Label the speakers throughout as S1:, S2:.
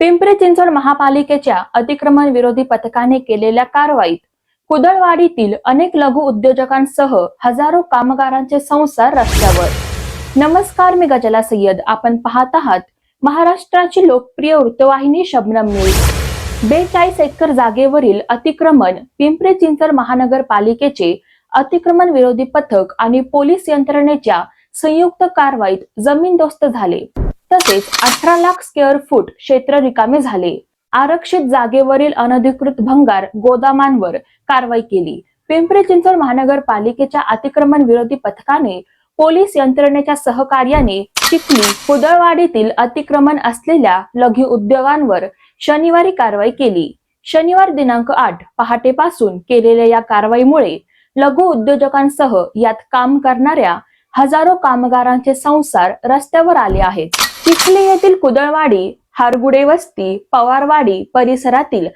S1: पिंपरी चिंचवड महापालिकेच्या अतिक्रमण विरोधी पथकाने केलेल्या कारवाईत कुदळवाडीतील अनेक लघु उद्योजकांसह हजारो कामगारांचे संसार रस्त्यावर. नमस्कार मी गजला सय्यद. आपण पाहत आहात महाराष्ट्राची लोकप्रिय वृत्तवाहिनी शबनम न्यूज. बेचाळीस एकर जागेवरील अतिक्रमण पिंपरी चिंचवड महानगरपालिकेचे अतिक्रमण विरोधी पथक आणि पोलीस यंत्रणेच्या संयुक्त कारवाईत जमीनदोस्त झाले. तसेच अठरा लाख स्क्वेअर फूट क्षेत्र रिकामे झाले. आरक्षित जागेवरील अनधिकृत भंगार गोदामांवर कारवाई केली. पिंपरी चिंचवड महानगरपालिकेच्या अतिक्रमण विरोधी पथकाने पोलीस यंत्रणेच्या सहकार्याने चिखली कुदळवाडीतील अतिक्रमण असलेल्या लघु उद्योगांवर शनिवारी कारवाई केली. शनिवार दिनांक आठ पहाटेपासून केलेल्या या कारवाईमुळे लघु उद्योजकांसह यात काम करणाऱ्या हजारो कामगारांचे संसार रस्त्यावर आले आहेत. चिखली येथील कुदळवाडी हारगुडे वस्ती पवारवाडी परिसरातील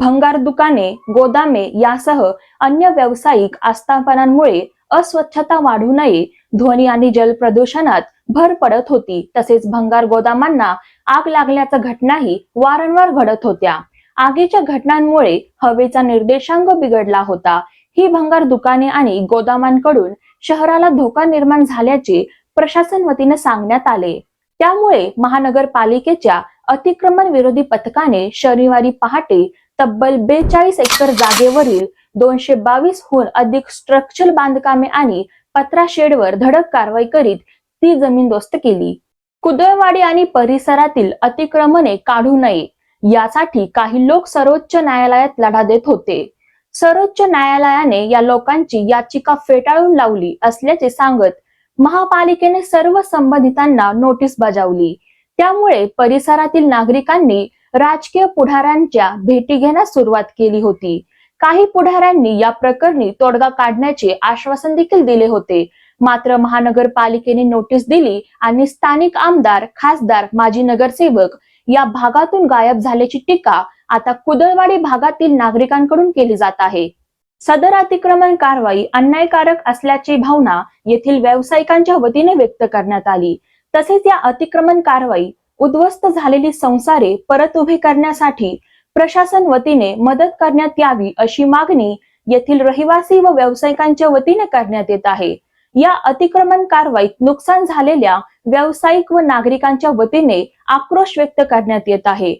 S1: भंगार दुकाने गोदामे यासह अन्य व्यावसायिक आस्थापनांमुळे अस्वच्छता वाढू नये. ध्वनी आणि जल प्रदूषणात भर पडत होती. तसेच भंगार गोदामांना आग लागल्याच्या घटनाही वारंवार घडत होत्या. आगीच्या घटनांमुळे हवेचा निर्देशांक बिघडला होता. ही भंगार दुकाने आणि गोदामांकडून शहराला धोका निर्माण झाल्याचे प्रशासन वतीने सांगण्यात आले. त्यामुळे महानगरपालिकेच्या अतिक्रमण विरोधी पथकाने शनिवारी पहाटे तब्बल बेचाळीस एकर जागेवरील दोनशे बावीस हून अधिक स्ट्रक्चर बांधकामे आणि पत्रा शेडवर धडक कारवाई करीत ती जमीनदोस्त केली. कुदळवाडी आणि परिसरातील अतिक्रमणे काढू नये यासाठी काही लोक सर्वोच्च न्यायालयात लढा देत होते. सर्वोच्च न्यायालयाने या लोकांची याचिका फेटाळून लावली असल्याचे सांगत महापालिकेने सर्व संबंधितांना नोटीस बजावली. त्यामुळे परिसरातील नागरिकांनी राजकीय पुढाऱ्यांच्या भेटी घेण्यास सुरुवात केली होती. काही पुढाऱ्यांनी या प्रकरणी तोडगा काढण्याचे आश्वासन देखील दिले होते. मात्र महानगरपालिकेने नोटीस दिली आणि स्थानिक आमदार खासदार माजी नगरसेवक या भागातून गायब झाल्याची टीका आता कुदळवाडी भागातील नागरिकांकडून केली जात आहे. सदर अतिक्रमण कारवाई अन्यायकारक असल्याची भावना येथील व्यावसायिकांच्या वतीने व्यक्त करण्यात आली. तसेच या अतिक्रमण कारवाई उद्ध्वस्त झालेली संसारे परत उभी करण्यासाठी प्रशासन वतीने मदत करण्यात यावी अशी मागणी येथील रहिवासी व व्यावसायिकांच्या वतीने करण्यात येत आहे. या अतिक्रमण कारवाईत नुकसान झालेल्या व्यावसायिक व नागरिकांच्या वतीने आक्रोश व्यक्त करण्यात येत आहे.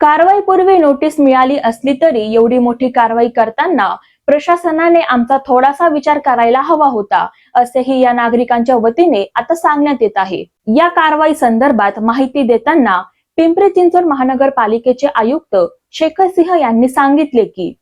S1: कारवाईपूर्वी नोटीस मिळाली असली तरी एवढी मोठी कारवाई करताना प्रशासनाने आमचा थोडासा विचार करायला हवा होता असेही या नागरिकांच्या वतीने आता सांगण्यात येत आहे. या कारवाई संदर्भात माहिती देताना पिंपरी चिंचवड महानगरपालिकेचे आयुक्त शेखर सिंह यांनी सांगितले की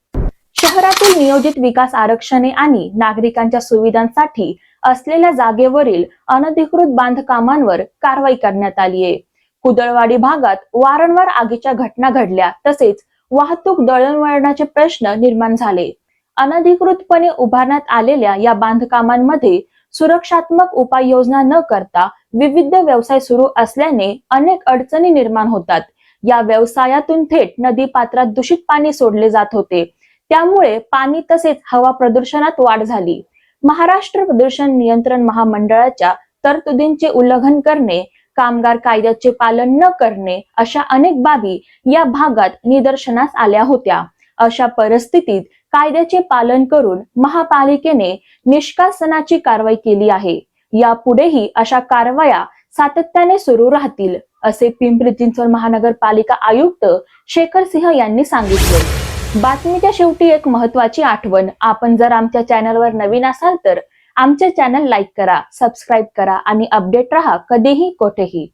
S1: शहरातील नियोजित विकास आरक्षणे आणि नागरिकांच्या सुविधांसाठी असलेल्या जागेवरील अनधिकृत बांधकामांवर कारवाई करण्यात आली आहे. कुदळवाडी भागात वारंवार आगीच्या घटना घडल्या तसेच वाहतूक दळणवळणाचे प्रश्न निर्माण झाले. अनधिकृतपणे उभारण्यात आलेल्या या बांधकामांमध्ये सुरक्षात्मक उपाययोजना न करता विविध व्यवसाय सुरू असल्याने अनेक अडचणी निर्माण होतात. या व्यवसायातून थेट नदी पात्रात दूषित पाणी सोडले जात होते. त्यामुळे पाणी तसेच हवा प्रदूषणात वाढ झाली. महाराष्ट्र प्रदूषण नियंत्रण महामंडळाच्या तरतुदींचे उल्लंघन करणे कामगार कायद्याचे पालन न करणे अशा अनेक बाबी या भागात निदर्शनास आल्या होत्या. अशा परिस्थितीत कायद्याचे पालन करून महापालिकेने निष्कासनाची कारवाई केली आहे. यापुढेही अशा कारवाया सातत्याने सुरू राहतील असे पिंपरी चिंचवड महानगरपालिका आयुक्त शेखर सिंह यांनी सांगितले. बातमीच्या शेवटी एक महत्वाची आठवण. आपण जर आमच्या चॅनलवर नवीन असाल तर आमचे चॅनल लाईक करा सबस्क्राईब करा आणि अपडेट राहा कधीही कोठेही.